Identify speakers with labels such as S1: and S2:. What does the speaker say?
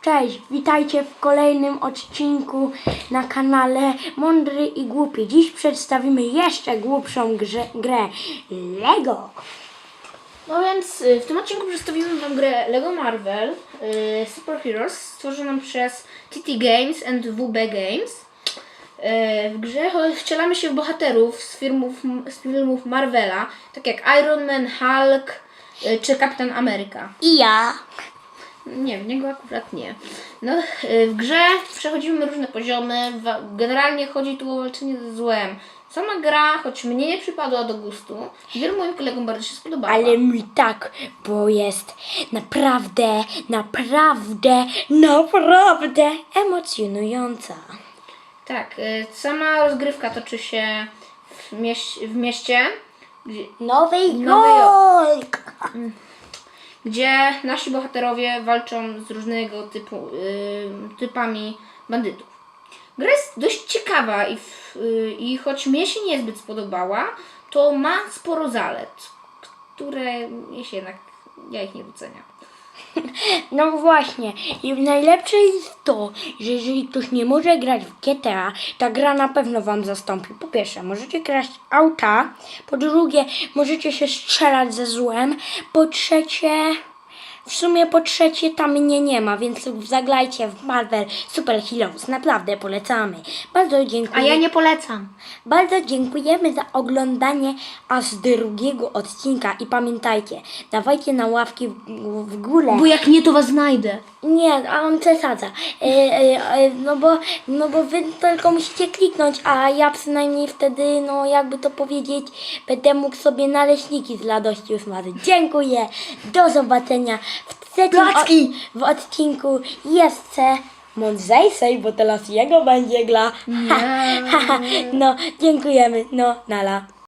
S1: Cześć, witajcie w kolejnym odcinku na kanale Mądry i Głupi. Dziś przedstawimy jeszcze głupszą grze, grę Lego.
S2: No więc y, w tym odcinku przedstawimy Wam grę Lego Marvel y, Super Heroes stworzoną przez TT Games and WB Games. Y, W grze wcielamy się w bohaterów z filmów, z filmów Marvela, tak jak Iron Man, Hulk y, czy Kapitan Ameryka.
S1: I ja.
S2: Nie, w niego akurat nie. No, y, w grze przechodzimy różne poziomy. Generalnie chodzi tu o walczenie ze złem. Sama gra, choć mnie nie przypadła do gustu, wielu moim kolegom bardzo się spodobała.
S1: Ale mi tak, bo jest naprawdę, naprawdę, naprawdę emocjonująca.
S2: Tak, y, sama rozgrywka toczy się w, mieś- w mieście,
S1: Nowy Jork.
S2: Gdzie nasi bohaterowie walczą z różnego typu y, typami bandytów. Gra jest dość ciekawa i, w, y, i choć mnie się niezbyt spodobała, to ma sporo zalet, które mnie się jednak, ja ich nie doceniam.
S1: No właśnie, i najlepsze jest to, że jeżeli ktoś nie może grać w GTA, ta gra na pewno Wam zastąpi. Po pierwsze, możecie grać auta, po drugie, możecie się strzelać ze złem, po trzecie, w sumie po trzecie tam mnie nie ma, więc zaglajcie w Marvel Super Heroes, naprawdę polecamy. Bardzo dziękuję.
S2: polecam.
S1: Bardzo dziękujemy za oglądanie aż drugiego odcinka i pamiętajcie, dawajcie na ławki w, w górę.
S2: Bo jak nie, to was znajdę.
S1: Nie, a on przesadza. E, e, e, no, bo, no bo wy tylko musicie kliknąć, a ja przynajmniej wtedy, no jakby to powiedzieć, będę mógł sobie naleśniki z radości usmażyć. Dziękuję. Do zobaczenia trzecim
S2: Placki!
S1: o, w odcinku jeszcze mądrzejszej, bo teraz jego będzie gra. no, dziękujemy. No, nala.